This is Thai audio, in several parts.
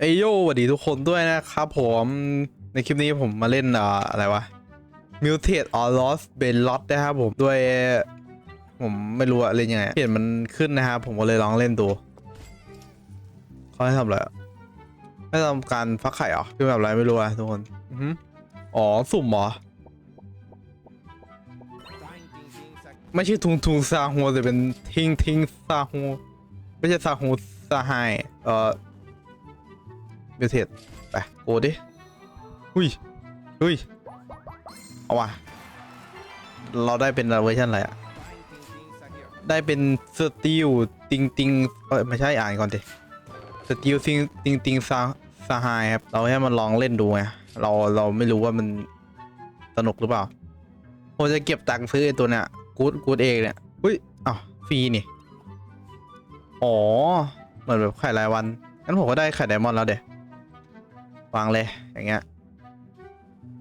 เอโยสวัสดีทุกคนด้วยนะครับผมในคลิปนี้ผมมาเล่นอ่ออะไรวะ Mutate or Lost b e l o t นะครับผมด้วย ผมไม่รู้อะเล่นยังไงเห็นมันขึ้นนะครับผมก็เลยลองเล่นดูเขาให้ทำอะไรให้ทำการฟักไข่เหรอคือแบบอะไรไม่รู้อะทุกคนอ๋อสุ่มเหรอไม่ใช่ทุงทุงซาฮูแต่เป็นทิงทิงซาฮูไม่ใช่ซาฮูซาไฮเอ่อ มิวเทตไปโกดิหุยหุยเอาว่ะเราได้เป็นเวอร์ชันอะไรอะได้เป็นสติลติงติงเอ้ยไม่ใช่อ่านก่อนดิสติลติงติงติงซาซาไฮครับ เราให้มันลองเล่นดูไงเราเราไม่รู้ว่ามันสนุกหรือเปล่าผมจะเก็บตังค์ซื้อไอ้ตัวเนี้ยกูดกูดเองเนี่ยอุ้ยอ้าวฟรีนี่ อ๋อ เหมือนแบบไข่รายวันงั้นผมก็ได้ไข่ไดมอนด์แล้วเด็ วางเลยอย่างเงี้ย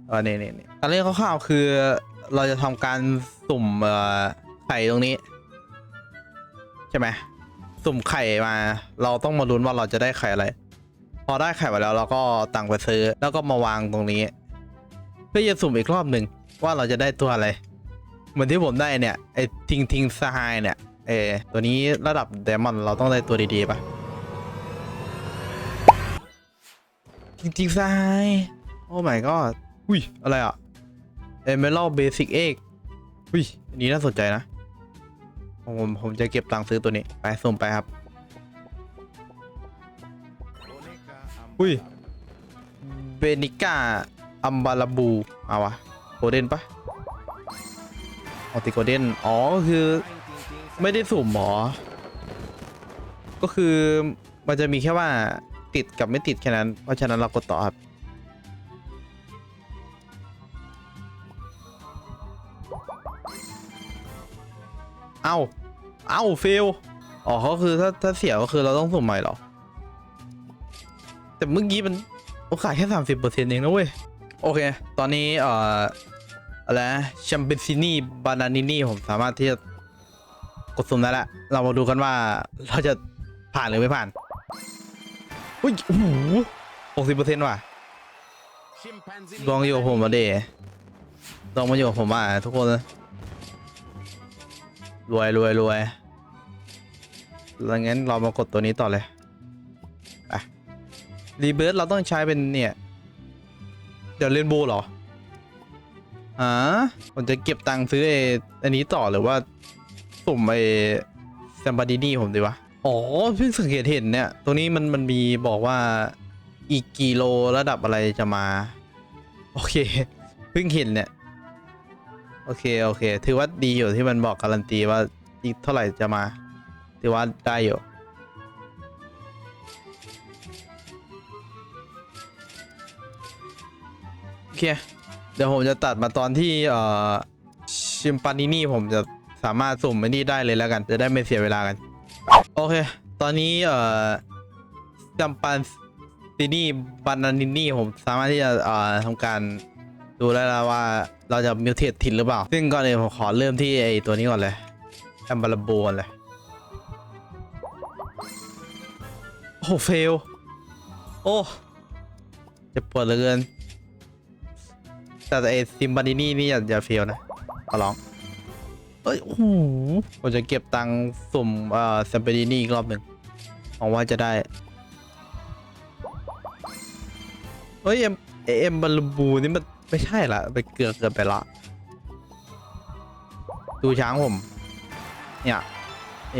เออนี่นี่นี่การเล่นคร่าวๆคือเราจะทำการสุ่มเอ่อไข่ตรงนี้ ใช่ไหมสุ่มไข่มา เราต้องมาลุ้นว่าเราจะได้ไข่อะไร พอได้ไข่มาแล้วเราก็ตังไปซื้อแล้วก็มาวางตรงนี้ เพื่อจะสุ่มอีกรอบหนึ่งว่าเราจะได้ตัวอะไร เหมือนที่ผมได้เนี่ยไอ้ทิงทิงสหายเนี่ยเออตัวนี้ระดับเดมอนเราต้องได้ตัวดีๆปะ จริงๆสหายโอ้ my god อุ้ย อะไรอะ Emerald Basic Egg อุ้ย อันนี้น่าสนใจนะ ผมผมจะเก็บตังค์ซื้อตัวนี้ ไปส่งไปครับ อุ้ย เบนิก้า อัมบาลาบู เอาวะโกลเด้นปะออติโกลเด้น อ๋อก็คือ ไม่ได้สุ่มหมอ ก็คือมันจะมีแค่ว่า ติดกับไม่ติดแค่นั้น เพราะฉะนั้นเรากดต่อครับ เอาเอาเฟลอ๋อเขาคือถ้าถ้าเสียก็คือเราต้องสุ่มใหม่หรอ แต่เมื่อกี้มันโอกาสแค่สามสิบเปอร์เซ็นต์เองนะเว้ย โอเค ตอนนี้เอ่ออะไรแชมเปญซินี่บานานินี่ผมสามารถที่จะกดสุ่มได้แล้ว เรามาดูกันว่าเราจะผ่านหรือไม่ผ่าน อุ้ยโอ้โหหกสิบเปอร์เซ็นต์ว่ะดวงอยู่กับผมมาเดดวงมาอยู่กับผมอะทุกคน รวยรวยรวยแล้วงั้นเรามากดตัวนี้ต่อเลยไปรีเบิร์เราต้องใช้เป็นเนี่ย เดี๋ยวเล่นโบว์เหรออ่าผมจะเก็บตังค์ซื้อไอ้อันนี้ต่อหรือว่า สุ่มไอ้แซมบาดินี่ผมดีวะ อ๋อเพิ่งสังเกตเห็นเนี่ยตรงนี้มันมันมีบอกว่าอีกกี่โลระดับอะไรจะมา โอเคเพิ่งเห็นเนี่ย โอเคโอเค ถือว่าดีอยู่ที่มันบอกการันตีว่าอีกเท่าไหร่จะมา ถือว่าได้อยู่โอเค เดี๋ยวผมจะตัดมาตอนที่เอ่อชิมปานินี่ผมจะสามารถสุ่มไอ้นี่ได้เลยแล้วกัน จะได้ไม่เสียเวลากัน โอเค ตอนนี้เอ่อจัมปันซินี่บานานินี่ผมสามารถที่จะเอ่อทำการดูได้แล้วว่าเราจะมิวเทตทินหรือเปล่า ซึ่งก่อนอื่นผมขอเริ่มที่ไอตัวนี้ก่อนเลยแอมบาลาบูก่อนเลย โอ้เฟล โอ้จะปวดเหลือเกิน แต่ไอซิมบานินี่นี่อย่าอย่าเฟลนะขอร้อง เอ้ยโอ้โหผมจะเก็บตังค์สุ่มเอ่อแซมเปอร์นี่อีกรอบหนึ่งหวังว่าจะได้ เฮ้ยเอ็มเอ็มบาลูบูนี่มันไม่ใช่ละไปเกือบเกินไปละ ดูช้างผม เนี่ย เอ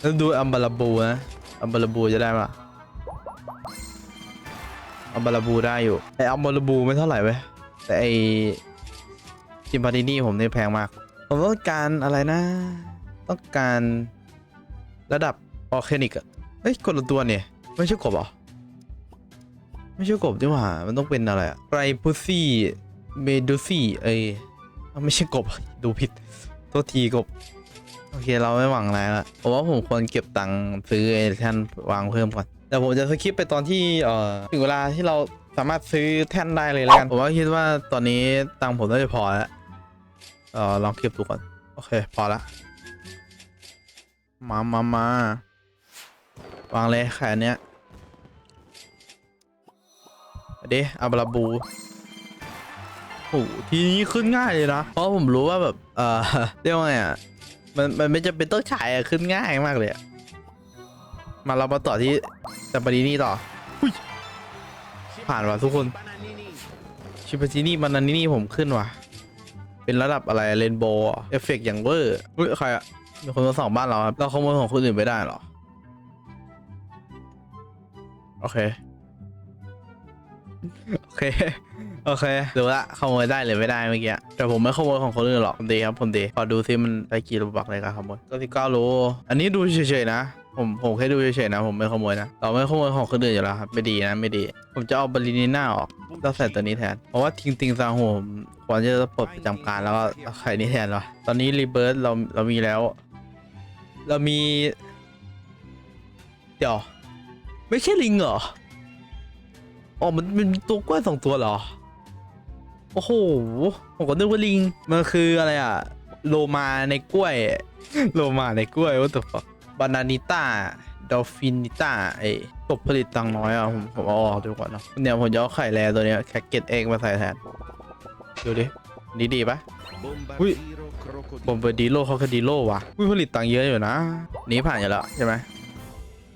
แล้วดูอัมบาลบูนะอัมบาลบูจะได้ปะอัมบาลบูได้อยู่ไออัมบาลบูไม่เท่าไหร่เว้ยแต่ไอ จิมพาดินี่ผมนี่แพงมาก ผมต้องการอะไรนะ ต้องการระดับออร์แกนิกอะเอ้ยคนละตัวเนี่ย ไม่ใช่กบเหรอ ไม่ใช่กบดีกว่า มันต้องเป็นอะไรอะไรพุซี่เมดูซี่เอ้ยไม่ใช่กบ ดูผิด โทษทีกบ โอเคเราไม่หวังอะไรละผมว่าผมควรเก็บตังค์ซื้อไอ้แท่นวางเพิ่มก่อน แต่ผมจะสคิปไปตอนที่เอ่อถึงเวลาที่เราสามารถซื้อแท่นได้เลยแล้วกัน ผมว่าคิดว่าตอนนี้ตังค์ผมน่าจะพอแล้ว เออลองเก็บดูก่อน โอเค พอละ มามามาวางเลยแค่อันเนี้ยเดอาบราบูโอ้โหทีนี้ขึ้นง่ายเลยนะ เพราะผมรู้ว่าแบบ เออเรียกว่าไงอะมันมันไม่จำเป็นต้องฉายอะขึ้นง่ายมากเลยอะมาเรามาต่อที่แต่ปารีนี่ต่อ ผ่านว่ะทุกคน ชิปาจินี่บานานินี่ผมขึ้นว่ะ เป็นระดับอะไรเรนโบว์เอฟเฟกอย่างเวอร์อุ้ยใครอะมีคนมาส่องบ้านเราครับเราขโมยของคนอื่นไม่ได้หรอ โอเค โอเค โอเคดูละขโมยได้หรือไม่ได้เมื่อกี้ แต่ผมไม่ขโมยของคนอื่นหรอกผมดีครับผมดีขอดูซิมันได้กี่รูปบักเลยการขโมยก็ที่เก้าโลอันนี้ดูเฉยๆนะ ผมผมแค่ดูเฉยๆนะ ผมไม่ขโมยนะเราไม่ขโมยของคนอื่นอยู่แล้วครับไม่ดีนะไม่ดี ผมจะเอาบาลินีน่าออกแล้วใส่ตัวนี้แทน เพราะว่าทิงติงซาโฮผมควรจะปลดประจำการแล้วก็เอาไข่นี้แทนวะตอนนี้รีเบิร์เราเรามีแล้ว เรามี เดี๋ยว ไม่ใช่ลิงเหรออ๋อมันมันตัวกล้วยสองตัวเหรอ โอ้โหผมก็นึกว่าลิง มันคืออะไรอะโลมาในกล้วย โลมาในกล้วยว่าตัวฟัก บานานิต้าดอลฟินิต้าไอ้กบผลิตตังค์น้อยอะผมผมเอาออกดีกว่าเนอะเนี่ยผมจะเอาไข่แลตัวเนี้ยแคกเก็ตเองมาใส่แทนดูดินี่ดีปะ Ui. บอมเบอร์ดิโลเขาคดีโลว่ะอุ้ยผลิตตังค์เยอะอยู่นะนี้ผ่านอยู่แล้วใช่ไหม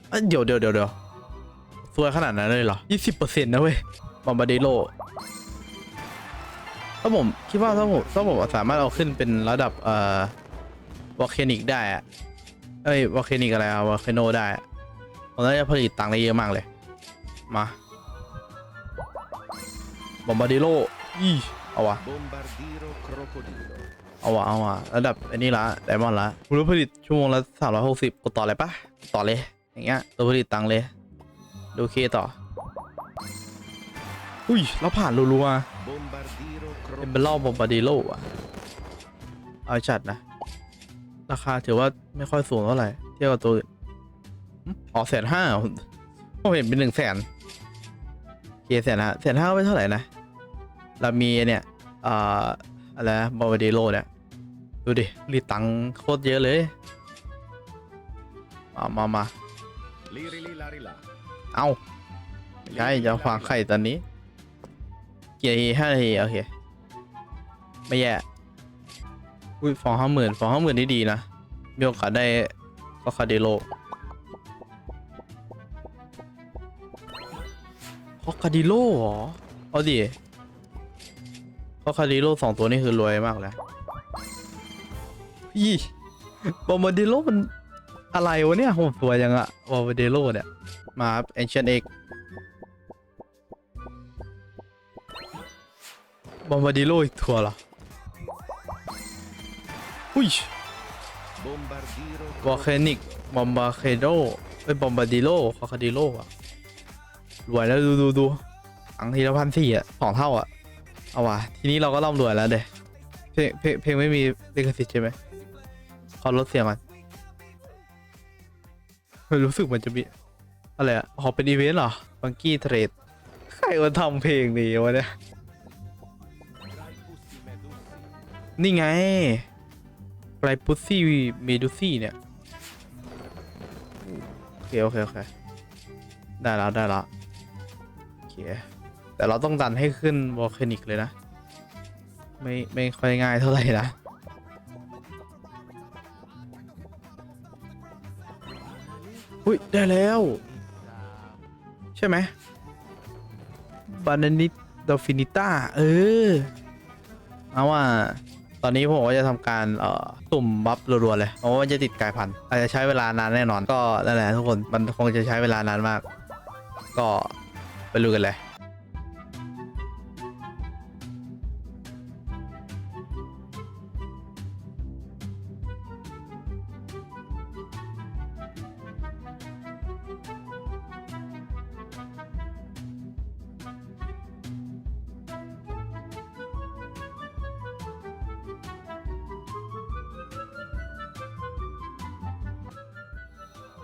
เอ้ยเดี๋ยวเดี๋ยวเดี๋ยวเดี๋ยวสวยขนาดนั้นเลยเหรอยี่สิบเปอร์เซ็นต์นะเว้ยบอมเบอร์ดิโลถ้าผมคิดว่าถ้าผมถ้าผมสามารถเอาขึ้นเป็นระดับเอ่อวอลเคนิกได้อะ เอ้ยวอลเคนิกอะไรอะวอลเคโนได้อะผมน่าจะผลิตตังค์ได้เยอะมากเลย มาบอมบาร์ดิโลอีเอาวะ Bombardiro crocodilo. เอาวะเอาวะระดับไอ้นี่ละไดมอนด์ละคุณรู้ผลิตชั่วโมงละสามร้อยหกสิบกดต่อเลยปะต่อเลย อย่างเงี้ย ตัวผลิตตังค์เลย ดูเคต่อ อุ้ยเราผ่านรัว Bombardiro ๆเป็น crocodilo. เบลล์บอมบาร์ดิโลอะเอาจัดนะ ราคาถือว่าไม่ค่อยสูงเท่าไหร่ เทียบกับตัวอื่นอ๋อแสนห้าผมเห็นเป็นหนึ่งแสนเคแสนห้าแสนห้าไม่เท่าไหร่นะ เรามีเนี่ยอ่าอะไรบอมบาร์ดิโลเนี่ย ดูดิรีตังโคตรเยอะเลย มามามาเอาใช่จะวางไข่ตอนนี้ เกียร์ทีห้านาทีโอเค ไม่แย่ อุ้ยฟองห้าหมื่นฟองห้าหมื่นนี่ดีนะมีโอกาสได้ก็คาเดโลฮอกคาดิโลเหรอเอาดิฮอกคาดิโลสองตัวนี่คือรวยมากแล้วยี่บอมบาดิโลมันอะไรวะเนี่ยผมสวยยังอะบอมบาดิโลเนี่ย มาครับ Ancient Egg บอมบาดิโลอีกตัวเหรอ อุ้ย Bombardiro วอลเคนิกบอมบาเคโดเอ้ยบอมบาดิโลคอคาดิโลอะรวยแล้วดูดูดูอังทีละพันสี่อะสองเท่าอะเอาว่ะ ทีนี้เราก็ร่ำรวยแล้วเด้เพลงเพลงเพลงไม่มีลิขสิทธิ์ใช่ไหมขอลดเสียงก่อนรู้สึกมันจะมีอะไรอะขอเป็นอีเวนต์เหรอบังกี้เทรดใครมาทำเพลงนี้วะเนี่ย นี่ไง ไรพุซซี่เมดูซี่เนี่ยโอเคโอเคโอเคได้แล้วได้แล้วโอเคแต่เราต้องดันให้ขึ้นวอลเคนิกเลยนะ ไม่ไม่ค่อยง่ายเท่าไหร่นะอุ้ยได้แล้ว ใช่ไหมบานานิตดอฟินิต้า เออ เอาว่า ตอนนี้ผมก็จะทำการเอ่อสุ่มบัฟรัวๆเลยเพราะว่ามันจะติดกายพันธุ์อาจจะใช้เวลานานแน่นอนก็นั่นแหละทุกคนมันคงจะใช้เวลานานมาก ก็ไปดูกันเลย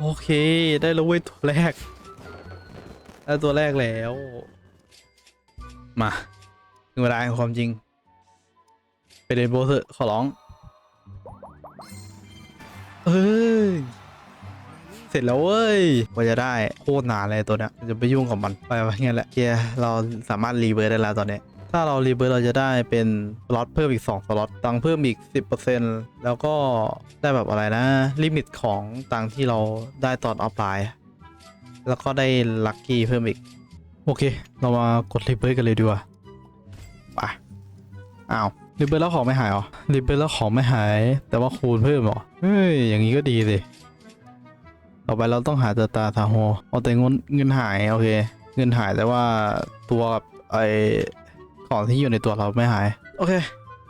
โอเค ได้แล้วเว้ยตัวแรกได้ตัวแรกแล้ว มาถึงเวลาแห่งความจริง ไปเดนโบเถอะขอร้อง เอ้ย เสร็จแล้วเว้ยกว่าจะได้โคตรนานเลยตัวเนี้ยจะไปยุ่งกับมัน ไปว่างั้นแหละเกียเราสามารถรีเบิร์ได้แล้วตอนเนี้ย ถ้าเรารีเบิร์เราจะได้เป็นสล็อตเพิ่มอีก 2 สล็อตตังค์เพิ่มอีก 10%แล้วก็ได้แบบอะไรนะ ลิมิตของตังค์ที่เราได้ตอนออฟไลน์ แล้วก็ได้ลัคกี้เพิ่มอีก โอเค เรามากดรีเบิร์กันเลยดีกว่าไปอ้าวรีเบิร์แล้วของไม่หายเหรอรีเบิร์แล้วของไม่หาย แต่ว่าคูณเพิ่มเหรอเฮ้ยอย่างนี้ก็ดีสิต่อไปเราต้องหาตาตาทาโฮเอาแต่เงินเงินหายโอเค เงินหายแต่ว่าตัวกับไอ ของที่อยู่ในตัวเราไม่หาย โอเค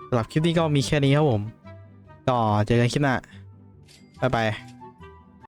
สำหรับคลิปนี้ก็มีแค่นี้ครับผมก็เจอกันคลิปหน้า บ๊ายบาย